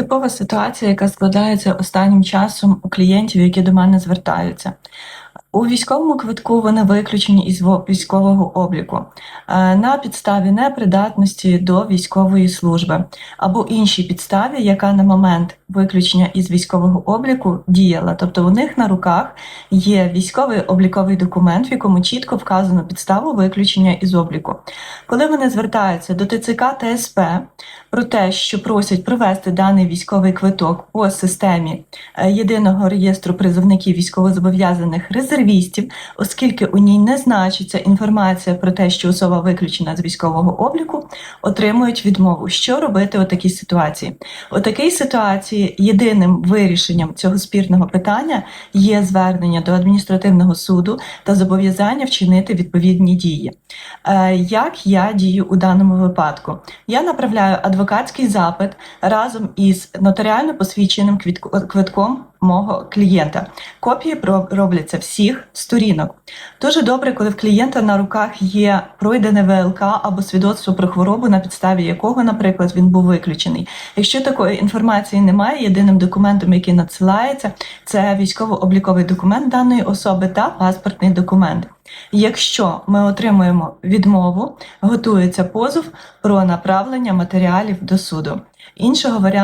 Типова ситуація, яка складається останнім часом у клієнтів, які до мене звертаються. У військовому квитку вони виключені із військового обліку е, на підставі непридатності до військової служби або іншій підставі, яка на момент виключення із військового обліку діяла. Тобто у них на руках є військовий обліковий документ, в якому чітко вказано підставу виключення із обліку. Коли вони звертаються до ТЦК ТСП про те, що просять провести даний військовий квиток по системі е, єдиного реєстру призовників військовозобов'язаних резервістів, оскільки у ній не значиться інформація про те, що особа виключена з військового обліку, отримують відмову. Що робити у такій ситуації? У такій ситуації єдиним вирішенням цього спірного питання є звернення до адміністративного суду та зобов'язання вчинити відповідні дії. Е, Як я дію у даному випадку? Я направляю адвокатський запит разом із нотаріально посвідченим квитком мого клієнта. Копії робляться всіх сторінок. Дуже добре, коли в клієнта на руках є пройдене ВЛК або свідоцтво про хворобу, на підставі якого, наприклад, він був виключений. Якщо такої інформації немає, єдиним документом, який надсилається, це військово-обліковий документ даної особи та паспортний документ. Якщо ми отримуємо відмову, готується позов про направлення матеріалів до суду. Іншого варіанту